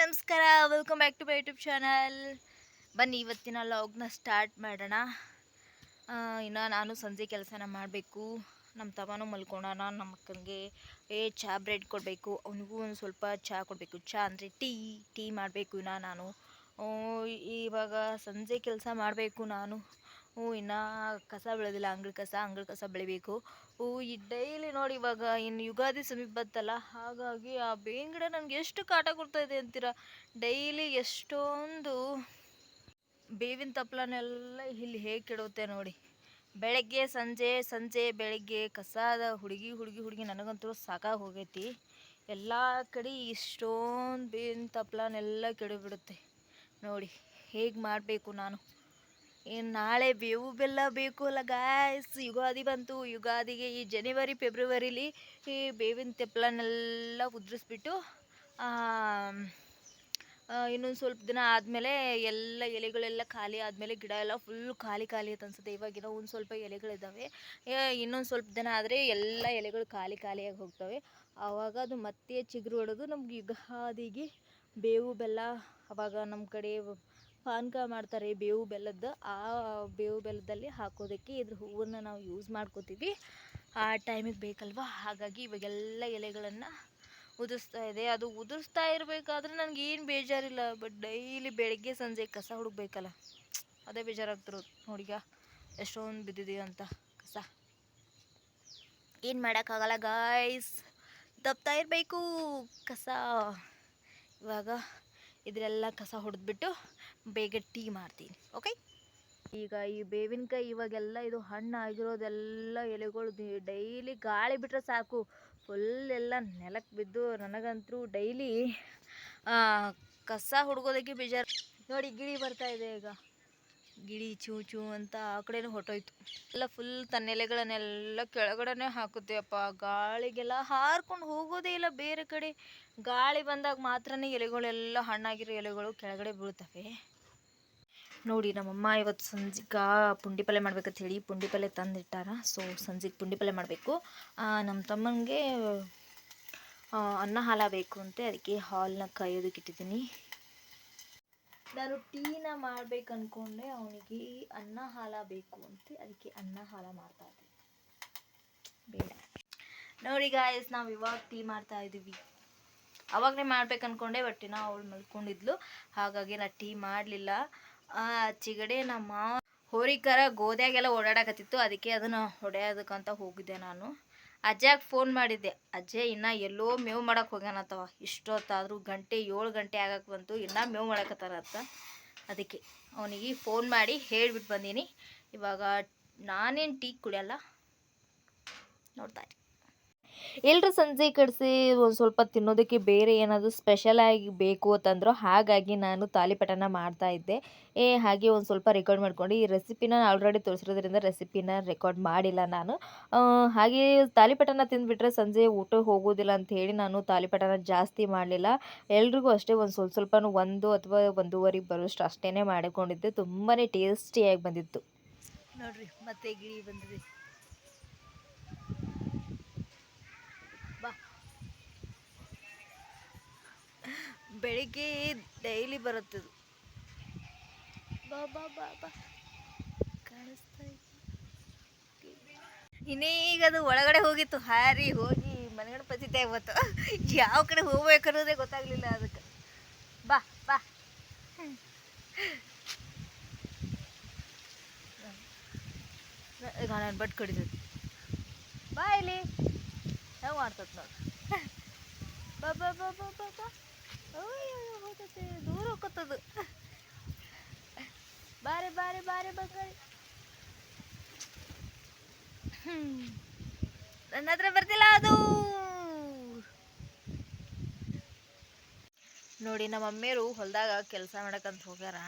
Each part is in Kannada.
ನಮಸ್ಕಾರ welcome back to my YouTube channel ಬನ್ನಿ, ಇವತ್ತಿನ ಲಾಗ್ನ ಸ್ಟಾರ್ಟ್ ಮಾಡೋಣ. ಇನ್ನು ನಾನು ಸಂಜೆ ಕೆಲಸನ ಮಾಡಬೇಕು. ನಮ್ಮ ತಮ್ಮನೂ ಮಲ್ಕೊಳೋಣ ನಮ್ಮ ಅಕ್ಕನಿಗೆ, ಏ ಚಹಾ ಬ್ರೆಡ್ ಕೊಡಬೇಕು. ಅವನಿಗೂ ಒಂದು ಸ್ವಲ್ಪ ಚಹಾ ಕೊಡಬೇಕು. ಚಹಾ ಅಂದರೆ ಟೀ ಟೀ ಮಾಡಬೇಕು ಇನ್ನು ನಾನು. ಇವಾಗ ಸಂಜೆ ಕೆಲಸ ಮಾಡಬೇಕು ನಾನು. ಹ್ಞೂ ಇನ್ನೂ ಕಸ ಬೆಳೆದಿಲ್ಲ ಅಂಗಳ ಕಸ ಅಂಗಳ ಕಸ ಬೆಳಿಬೇಕು. ಹೂ ಈ ಡೈಲಿ ನೋಡಿ ಇವಾಗ ಇನ್ನು ಯುಗಾದಿ ಸಮೀಪ ಬತ್ತಲ್ಲ ಹಾಗಾಗಿ ಆ ಬೇವಿನ ಗಿಡ ನನಗೆ ಎಷ್ಟು ಕಾಟ ಕೊಡ್ತಾ ಇದೆ ಅಂತೀರ? ಡೈಲಿ ಎಷ್ಟೊಂದು ಬೇವಿನ ತಪ್ಪಲನ್ನೆಲ್ಲ ಇಲ್ಲಿ ಹೇಗೆ ಕೆಡುತ್ತೆ ನೋಡಿ. ಬೆಳಗ್ಗೆ, ಸಂಜೆ ಸಂಜೆ, ಬೆಳಗ್ಗೆ ಕಸದ ಹುಡುಗಿ ಹುಡುಗಿ ಹುಡುಗಿ ನನಗಂತೂ ಸಾಕಾಗಿ ಹೋಗೈತಿ. ಎಲ್ಲ ಕಡೆ ಇಷ್ಟೊಂದು ಬೇವಿನ ತಪ್ಪಲನ್ನೆಲ್ಲ ಕೆಡಬಿಡುತ್ತೆ. ನೋಡಿ ಹೇಗೆ ಮಾಡಬೇಕು ನಾನು. ಏನು ನಾಳೆ ಬೇವು ಬೆಲ್ಲ ಬೇಕು ಅಲ್ಲ ಗಾಯ್ಸ್ ಯುಗಾದಿ ಬಂತು. ಯುಗಾದಿಗೆ ಈ ಜನವರಿ ಫೆಬ್ರವರಿಲಿ ಈ ಬೇವಿನ ತೆಪ್ಪಲನ್ನೆಲ್ಲ ಉದುರಿಸ್ಬಿಟ್ಟು ಇನ್ನೊಂದು ಸ್ವಲ್ಪ ದಿನ ಆದಮೇಲೆ ಎಲ್ಲ ಎಲೆಗಳೆಲ್ಲ ಖಾಲಿ ಆದಮೇಲೆ ಗಿಡ ಎಲ್ಲ ಫುಲ್ ಖಾಲಿ ಖಾಲಿ ಅಂತ ಅನ್ಸುತ್ತೆ. ಇವಾಗಿನ ಒಂದು ಸ್ವಲ್ಪ ಎಲೆಗಳಿದ್ದಾವೆ ಇನ್ನೊಂದು ಸ್ವಲ್ಪ ದಿನ ಆದರೆ ಎಲ್ಲ ಎಲೆಗಳು ಖಾಲಿ ಖಾಲಿಯಾಗಿ ಹೋಗ್ತವೆ. ಆವಾಗ ಅದು ಮತ್ತೆ ಚಿಗುರು ಹೊಡೆದು ನಮ್ಗೆ ಯುಗಾದಿಗೆ ಬೇವು ಬೆಲ್ಲ ಅವಾಗ ನಮ್ಮ ಕಡೆ ಪಾನಕ ಮಾಡ್ತಾರೆ ಬೇವು ಬೆಲ್ಲದ್ದು ಆ ಬೇವು ಬೆಲ್ಲದಲ್ಲಿ ಹಾಕೋದಕ್ಕೆ ಇದ್ರ ಹೂವನ್ನು ನಾವು ಯೂಸ್ ಮಾಡ್ಕೋತೀವಿ. ಆ ಟೈಮಿಗೆ ಬೇಕಲ್ವಾ? ಹಾಗಾಗಿ ಇವಾಗೆಲ್ಲ ಎಲೆಗಳನ್ನು ಉದುರಿಸ್ತಾ ಇದೆ. ಅದು ಉದುರಿಸ್ತಾ ಇರಬೇಕಾದ್ರೆ ನನಗೆ ಏನು ಬೇಜಾರಿಲ್ಲ. ಬಟ್ ಡೈಲಿ ಬೆಳಗ್ಗೆ, ಸಂಜೆ ಕಸ ಹುಡುಕ್ಬೇಕಲ್ಲ. ಅದೇ ಬೇಜಾರಾಗ್ತಿರೋದು ನೋಡಿಗ. ಎಷ್ಟೊಂದು ಬಿದ್ದಿದೆಯೋ ಅಂತ ಕಸ. ಏನು ಮಾಡೋಕ್ಕಾಗಲ್ಲ ಗಾಯ್ಸ್ ತಪ್ತಾ ಇರಬೇಕು ಕಸ. ಇವಾಗ ಇದರೆಲ್ಲ ಕಸ ಹೊಡೆದ್ಬಿಟ್ಟು ಬೇಗ ಟೀ ಮಾಡ್ತೀನಿ ಓಕೆ ಈಗ ಈ ಬೇವಿನಕಾಯಿ ಇವಾಗೆಲ್ಲ ಇದು ಹಣ್ಣು ಆಗಿರೋದೆಲ್ಲ ಎಲೆಗಳು ಡೈಲಿ ಗಾಳಿ ಬಿಟ್ಟರೆ ಸಾಕು. ಫುಲ್ ಎಲ್ಲ ನೆಲಕ್ಕೆ ಬಿದ್ದು ನನಗಂತೂ ಡೈಲಿ ಕಸ ಹುಡುಗೋದಕ್ಕೆ ಬೇಜಾರು. ನೋಡಿ, ಗಿಳಿ ಬರ್ತಾ ಇದೆ ಈಗ. ಗಿಳಿ ಚೂ ಚೂ ಅಂತ ಆ ಕಡೆನೂ ಹೊಟ್ಟೋಯ್ತು ಎಲ್ಲ ಫುಲ್ ತನ್ನ ಎಲೆಗಳನ್ನೆಲ್ಲ ಕೆಳಗಡೆನೆ ಹಾಕುತ್ತೆ ಅಪ್ಪ ಗಾಳಿಗೆಲ್ಲ ಹಾರ್ಕೊಂಡು ಹೋಗೋದೇ ಇಲ್ಲ ಬೇರೆ ಕಡೆ. ಗಾಳಿ ಬಂದಾಗ ಮಾತ್ರನೇ ಎಲೆಗಳೆಲ್ಲ ಹಣ್ಣಾಗಿರೋ ಎಲೆಗಳು ಕೆಳಗಡೆ ಬೀಳ್ತವೆ. ನೋಡಿ ನಮ್ಮಮ್ಮ ಇವತ್ತು ಸಂಜೆಗೆ ಪುಂಡಿ ಪಲ್ಯ ಮಾಡ್ಬೇಕಂತ ಹೇಳಿ ಪುಂಡಿ ಪಲ್ಯ ತಂದಿಟ್ಟಾರ. ಸೊ ಸಂಜೆಗೆ ಪುಂಡಿ ಪಲ್ಯ ಮಾಡಬೇಕು. ನಮ್ಮ ತಮ್ಮನಿಗೆ ಅನ್ನ ಹಾಲ ಬೇಕು ಅಂತೆ. ಅದಕ್ಕೆ ಹಾಲನ್ನ ಕಾಯೋದಕ್ಕೆ ಇಟ್ಟಿದ್ದೀನಿ. ನಾನು ಟೀನ ಮಾಡ್ಬೇಕು ಅನ್ಕೊಂಡೆ ಅವನಿಗೆ ಅನ್ನ ಹಾಲ ಬೇಕು ಅಂತ, ಅದಕ್ಕೆ ಅನ್ನ ಹಾಲ ಮಾಡ್ತಾ ಇದ್ದೀನಿ ನೋಡಿ ಗಾಯಸ್ ನಾವು ಇವಾಗ ಟೀ ಮಾಡ್ತಾ ಇದ್ದೀವಿ. ಅವಾಗಲೇ ಮಾಡ್ಬೇಕು ಅನ್ಕೊಂಡೆ ಬಟ್ ನಾ ಅವಳು ಮಲ್ಕೊಂಡಿದ್ಲು. ಹಾಗಾಗಿ ನಾ ಟೀ ಮಾಡಲಿಲ್ಲ. ಚಿಗಡೆ ನಮ್ಮ ಹೋರಿಕರ ಗೋದ್ಯಾಗೆಲ್ಲ ಓಡಾಡಕತ್ತಿತ್ತು. ಅದಕ್ಕೆ ಅದನ್ನು ಹೊಡೆಯೋದಕ್ಕಂತ ಹೋಗಿದ್ದೆ ನಾನು. ಅಜ್ಜಾಗ ಫೋನ್ ಮಾಡಿದ್ದೆ. ಅಜ್ಜೆ, ಇನ್ನೂ ಎಲ್ಲೋ ಮೇವು ಮಾಡಕ್ಕೆ ಹೋಗ್ಯಾನತ್ತವ ಇಷ್ಟೊತ್ತಾದರೂ ಗಂಟೆ, ಏಳು ಗಂಟೆ ಆಗಕ್ಕೆ ಬಂತು. ಇನ್ನೂ ಮೇವು ಮಾಡಕತ್ತಾರತ್ತ ಅದಕ್ಕೆ ಅವನಿಗೆ ಫೋನ್ ಮಾಡಿ ಹೇಳಿಬಿಟ್ಟು ಬಂದೀನಿ. ಇವಾಗ ನಾನೇನು ಟೀ ಕುಡಿಯಲ್ಲ? ನೋಡ್ತಾ ಎಲ್ಲರೂ ಸಂಜೆ ಕಡಿಸಿ ಒಂದು ಸ್ವಲ್ಪ ತಿನ್ನೋದಕ್ಕೆ ಬೇರೆ ಏನಾದರೂ ಸ್ಪೆಷಲ್ ಆಗಿ ಬೇಕು ಅಂತಂದ್ರು ಹಾಗಾಗಿ ನಾನು ತಾಲಿಪಟನ ಮಾಡ್ತಾ ಇದ್ದೆ. ಏ, ಹಾಗೆ ಒಂದು ಸ್ವಲ್ಪ ರೆಕಾರ್ಡ್ ಮಾಡ್ಕೊಂಡು ಈ ರೆಸಿಪಿನ ಆಲ್ರೆಡಿ ತೋರಿಸಿರೋದ್ರಿಂದ ರೆಸಿಪಿನ ರೆಕಾರ್ಡ್ ಮಾಡಿಲ್ಲ ನಾನು. ಹಾಗೆ ತಾಲಿಪಟನ ತಿಂದುಬಿಟ್ರೆ ಸಂಜೆ ಊಟ ಹೋಗೋದಿಲ್ಲ ಅಂತ ಹೇಳಿ ನಾನು ತಾಲಿಪಟನ ಜಾಸ್ತಿ ಮಾಡಲಿಲ್ಲ. ಎಲ್ರಿಗೂ ಅಷ್ಟೇ ಒಂದು ಸ್ವಲ್ಪ ಸ್ವಲ್ಪ ಒಂದು ಅಥವಾ ಒಂದೂವರೆಗೆ ಬರೋಷ್ಟು ಅಷ್ಟೇ ಮಾಡಿಕೊಂಡಿದ್ದೆ. ತುಂಬಾ ಟೇಸ್ಟಿಯಾಗಿ ಬಂದಿತ್ತು. ನೋಡ್ರಿ, ಮತ್ತೆ ಗಿಳಿ ಬಂದಿದೆ. ಬಾ. ಬೆಳಿಗ್ಗೆ ಡೈಲಿ ಬರುತ್ತದು ಬಾ ಬಾ ಬಾ ಬಾ. ಕಾಣಿಸ್ತಾ ಇನ್ನೀಗ ಅದು ಒಳಗಡೆ ಹೋಗಿತ್ತು, ಹಾರಿ ಹೋಗಿ ಮನೆಗಡೆ ಪತಿತೆ ಇವತ್ತು. ಯಾವ ಕಡೆ ಹೋಗ್ಬೇಕು ಅನ್ನೋದೇ ಗೊತ್ತಾಗ್ಲಿಲ್ಲ ಅದಕ್ಕೆ. ಬಾ ಬಾ. ನಾನು ಬಟ್ ಕಡಿದ ಬಾ ಇಲ್ಲಿ. ಮಾಡ್ತತ್ ನೋಡಿ. ಬಾ ಬಾ ಬಾ ಬಾ ಬಾ ಬಾ. ಹೋಗ್ತೈತೆ. ದೂರ ಹೋಗತ್ತದು. ಬಾರೆ ಬಾರೆ ಬಾರೆ ನನ್ನ ಹತ್ರ ಬರ್ತಿಲ್ಲ ಅದು. ನೋಡಿ, ನಮ್ಮ ಅಮ್ಮಿಯರು ಹೊಲದಾಗ ಕೆಲಸ ಮಾಡಕ್ಕಂತ ಹೋಗ್ಯಾರ.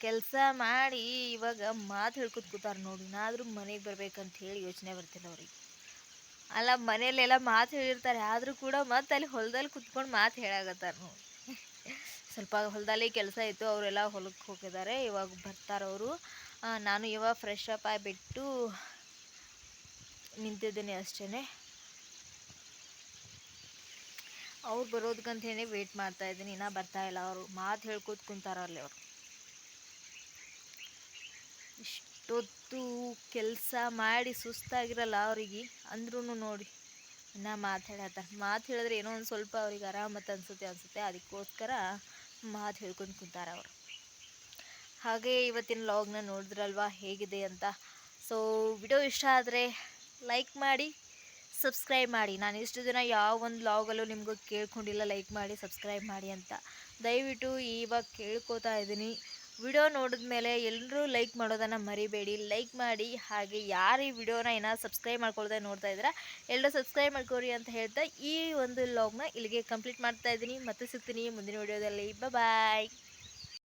ಕೆಲಸ ಮಾಡಿ ಇವಾಗ ಮಾತು ಹೇಳ್ಕೊತ ಕೂತಾರ ನೋಡಿ. ನಾದ್ರೂ ಮನೆಗೆ ಬರ್ಬೇಕಂತ ಹೇಳಿ ಯೋಚನೆ ಬರ್ತಿಲ್ಲ ಅವ್ರಿಗೆ. ಅಲ್ಲ, ಮನೆಯಲ್ಲೆಲ್ಲ ಮಾತು ಹೇಳಿರ್ತಾರೆ. ಆದರೂ ಕೂಡ ಮತ್ತೆ ಅಲ್ಲಿ ಹೊಲದಲ್ಲಿ ಕುತ್ಕೊಂಡು ಮಾತು ಹೇಳಾಗತ್ತಾರ ಸ್ವಲ್ಪ ಹೊಲದಲ್ಲಿ ಕೆಲಸ ಇತ್ತು, ಅವರೆಲ್ಲ ಹೊಲಕ್ಕೆ ಹೋಗಿದ್ದಾರೆ ಇವಾಗ ಬರ್ತಾರೆ ಅವರು. ನಾನು ಇವಾಗ ಫ್ರೆಶ್ ಅಪ್ ಆಗಿಬಿಟ್ಟು ನಿಂತಿದ್ದೀನಿ ಅಷ್ಟೇ ಅವ್ರು ಬರೋದಕ್ಕಂತೇಳಿ ವೇಟ್ ಮಾಡ್ತಾ ಇದ್ದೀನಿ. ಇನ್ನೂ ಬರ್ತಾ ಇಲ್ಲ ಅವರು. ಮಾತು ಹೇಳ್ಕೊತ ಕುಂತಾರ ಅಲ್ಲಿ ಅವರು. ಇಷ್ಟೊತ್ತು ಕೆಲಸ ಮಾಡಿ ಸುಸ್ತಾಗಿರಲ್ಲ ಅವರಿಗೆ ಅಂದ್ರೂ ನೋಡಿ. ಇನ್ನು ಮಾತಾಡತ್ತ ಮಾತು ಹೇಳಿದ್ರೆ ಏನೋ ಒಂದು ಸ್ವಲ್ಪ ಅವ್ರಿಗೆ ಆರಾಮತ್ತೆ ಅನಿಸುತ್ತೆ ಅನಿಸುತ್ತೆ. ಅದಕ್ಕೋಸ್ಕರ ಮಾತು ಹೇಳ್ಕೊಂಡು ಕುಂತಾರ ಅವರು. ಹಾಗೆ ಇವತ್ತಿನ ಲಾಗ್ನ ನೋಡಿದ್ರಲ್ವಾ? ಹೇಗಿದೆ ಅಂತ? ಸೊ ವಿಡಿಯೋ ಇಷ್ಟ ಆದರೆ ಲೈಕ್ ಮಾಡಿ ಸಬ್ಸ್ಕ್ರೈಬ್ ಮಾಡಿ. ನಾನು ಇಷ್ಟು ದಿನ ಯಾವ ಒಂದು ಲಾಗಲ್ಲೂ ನಿಮಗೂ ಕೇಳ್ಕೊಂಡಿಲ್ಲ ಲೈಕ್ ಮಾಡಿ ಸಬ್ಸ್ಕ್ರೈಬ್ ಮಾಡಿ ಅಂತ. ದಯವಿಟ್ಟು ಇವಾಗ ಕೇಳ್ಕೊತಾ ಇದ್ದೀನಿ. ವಿಡಿಯೋ ನೋಡಿದ ಮೇಲೆ ಎಲ್ಲರೂ ಲೈಕ್ ಮಾಡೋದನ್ನು ಮರಿಬೇಡಿ. ಲೈಕ್ ಮಾಡಿ, ಹಾಗೆ ಯಾರು ಈ ವಿಡಿಯೋನ ಏನಾದ್ರು ಸಬ್ಸ್ಕ್ರೈಬ್ ಮಾಡ್ಕೊಳ್ದೆ ನೋಡ್ತಾ ಇದ್ದೀರಾ ಎಲ್ಲರೂ ಸಬ್ಸ್ಕ್ರೈಬ್ ಮಾಡ್ಕೊರಿ ಅಂತ ಹೇಳ್ತಾ ಈ ಒಂದು ಲಾಗ್ನ ಇಲ್ಲಿಗೆ ಕಂಪ್ಲೀಟ್ ಮಾಡ್ತಾ ಇದ್ದೀನಿ. ಮತ್ತೆ ಸಿಗ್ತೀನಿ ಮುಂದಿನ ವಿಡಿಯೋದಲ್ಲಿ. ಬಾಯ್